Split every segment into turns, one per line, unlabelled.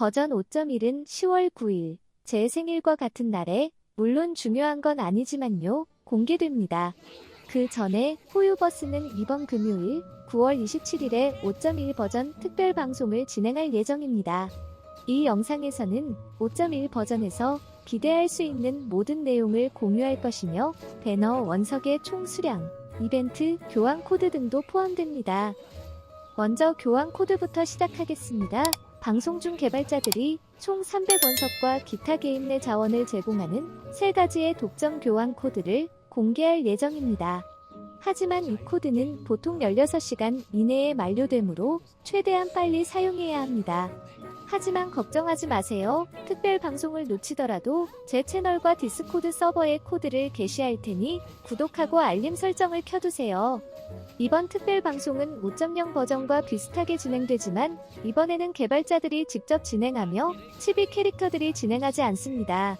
버전 5.1은 10월 9일, 제 생일과 같은 날에, 물론 중요한 건 아니지만요, 공개됩니다. 그 전에 호유버스는 이번 금요일 9월 27일에 5.1 버전 특별 방송을 진행할 예정입니다. 이 영상에서는 5.1 버전에서 기대할 수 있는 모든 내용을 공유할 것이며 배너 원석의 총 수량, 이벤트, 교환 코드 등도 포함됩니다. 먼저 교환 코드부터 시작하겠습니다. 방송 중 개발자들이 총 300원석과 기타 게임 내 자원을 제공하는 세 가지의 독점 교환 코드를 공개할 예정입니다. 하지만 이 코드는 보통 16시간 이내에 만료되므로 최대한 빨리 사용해야 합니다. 하지만 걱정하지 마세요. 특별 방송을 놓치더라도 제 채널과 디스코드 서버에 코드를 게시할 테니 구독하고 알림 설정을 켜두세요. 이번 특별 방송은 5.0 버전과 비슷하게 진행되지만 이번에는 개발자들이 직접 진행하며 치비 캐릭터들이 진행하지 않습니다.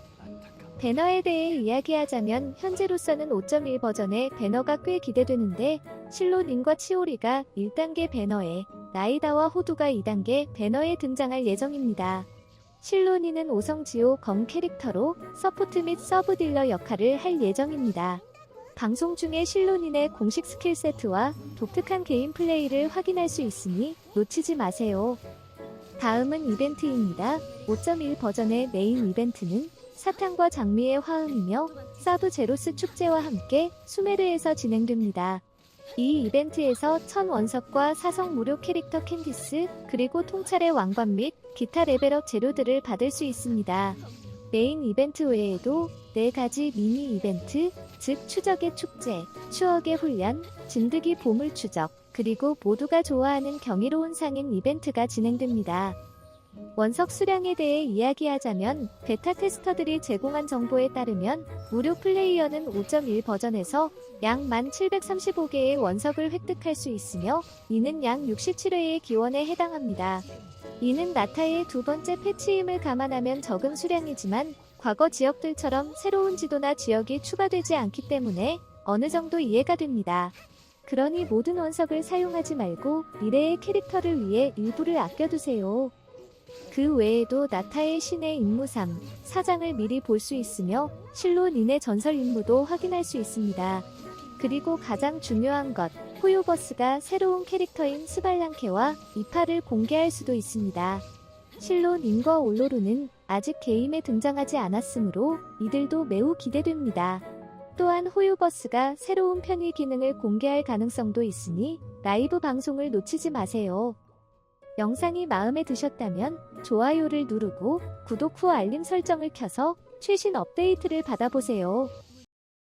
배너에 대해 이야기하자면 현재로서는 5.1 버전의 배너가 꽤 기대되는데 실로닌과 치오리가 1단계 배너에 라이다와 호두가 2단계 배너에 등장할 예정입니다. 실로니는 5성지오 검 캐릭터로 서포트 및 서브 딜러 역할을 할 예정입니다. 방송 중에 실로닌의 공식 스킬 세트와 독특한 게임 플레이를 확인할 수 있으니 놓치지 마세요. 다음은 이벤트입니다. 5.1 버전의 메인 이벤트는 사탕과 장미의 화음이며 사브 제로스 축제와 함께 수메르에서 진행됩니다. 이 이벤트에서 천 원석과 사성 무료 캐릭터 캔디스, 그리고 통찰의 왕관 및 기타 레벨업 재료들을 받을 수 있습니다. 메인 이벤트 외에도 4가지 미니 이벤트, 즉 추적의 축제, 추억의 훈련, 진드기 보물 추적, 그리고 모두가 좋아하는 경이로운 상인 이벤트가 진행됩니다. 원석 수량에 대해 이야기하자면 베타 테스터들이 제공한 정보에 따르면 무료 플레이어는 5.1 버전에서 약 1735개의 원석을 획득할 수 있으며 이는 약 67회의 기원에 해당합니다. 이는 나타의 두 번째 패치임을 감안하면 적은 수량이지만 과거 지역들처럼 새로운 지도나 지역이 추가되지 않기 때문에 어느 정도 이해가 됩니다. 그러니 모든 원석을 사용하지 말고 미래의 캐릭터를 위해 일부를 아껴두세요. 그 외에도 나타의 신의 임무상, 사장을 미리 볼 수 있으며 실로 닌의 전설 임무도 확인할 수 있습니다. 그리고 가장 중요한 것, 호요버스가 새로운 캐릭터인 스발랑케와 이파를 공개할 수도 있습니다. 실로 닌과 올로르는 아직 게임에 등장하지 않았으므로 이들도 매우 기대됩니다. 또한 호요버스가 새로운 편의 기능을 공개할 가능성도 있으니 라이브 방송을 놓치지 마세요. 영상이 마음에 드셨다면 좋아요를 누르고 구독 후 알림 설정을 켜서 최신 업데이트를 받아보세요.